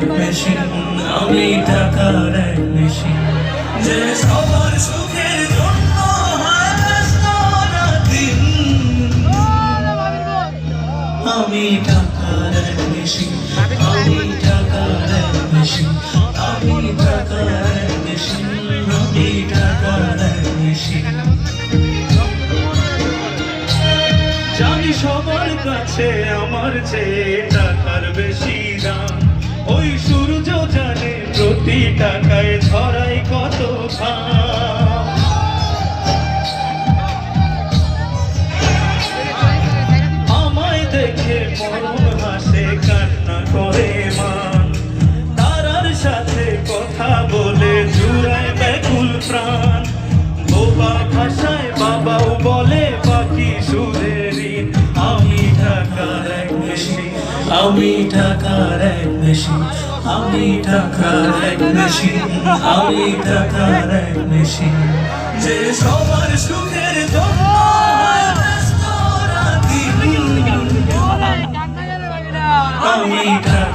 এক মেশিন আমি টাকার এক মেশিন যে সবার সুখের। আমি টাকার এক মেশিন আমি টাকার এক মেশিন আমি এক মেশিন আমি এক মেশিন জানি সবার কাছে আমার চেয়ে টাকার বেশি। প্রতি টাকায় ছড়াই কত আমায় দেখে মরণ আমি টাকার এক মেশিন আমি টাকার এক মেশিন আমি টাকার এক মেশিন যে সবার সুখের জন্য। আমি মেশিন